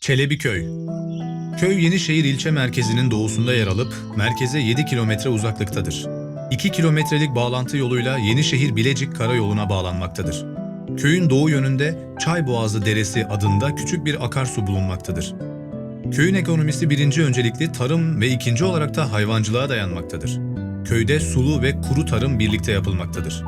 Çelebiköy Köy Yenişehir ilçe merkezinin doğusunda yer alıp merkeze 7 kilometre uzaklıktadır. 2 kilometrelik bağlantı yoluyla Yenişehir-Bilecik karayoluna bağlanmaktadır. Köyün doğu yönünde Çayboğazı Deresi adında küçük bir akarsu bulunmaktadır. Köyün ekonomisi birinci öncelikli tarım ve ikinci olarak da hayvancılığa dayanmaktadır. Köyde sulu ve kuru tarım birlikte yapılmaktadır.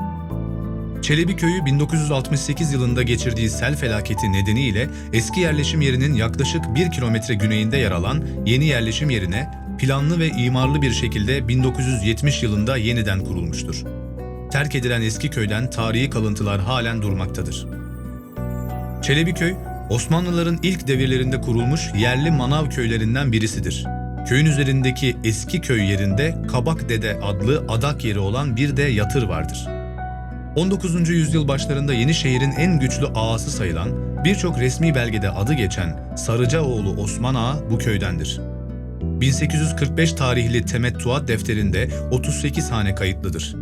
Çelebi köyü 1968 yılında geçirdiği sel felaketi nedeniyle eski yerleşim yerinin yaklaşık 1 kilometre güneyinde yer alan yeni yerleşim yerine planlı ve imarlı bir şekilde 1970 yılında yeniden kurulmuştur. Terk edilen eski köyden tarihi kalıntılar halen durmaktadır. Çelebiköy, Osmanlıların ilk devirlerinde kurulmuş yerli manav köylerinden birisidir. Köyün üzerindeki eski köy yerinde Kabak Dede adlı adak yeri olan bir de yatır vardır. 19. yüzyıl başlarında Yenişehir'in en güçlü ağası sayılan, birçok resmi belgede adı geçen Sarıcaoğlu Osman Ağa bu köydendir. 1845 tarihli temettuat defterinde 38 hane kayıtlıdır.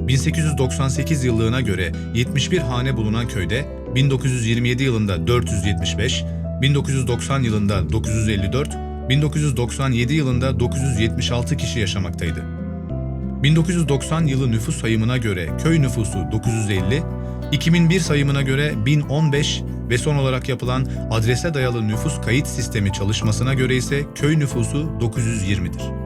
1898 yıllığına göre 71 hane bulunan köyde 1927 yılında 475, 1990 yılında 954, 1997 yılında 976 kişi yaşamaktaydı. 1990 yılı nüfus sayımına göre köy nüfusu 950, 2001 sayımına göre 1015 ve son olarak yapılan adrese dayalı nüfus kayıt sistemi çalışmasına göre ise köy nüfusu 920'dir.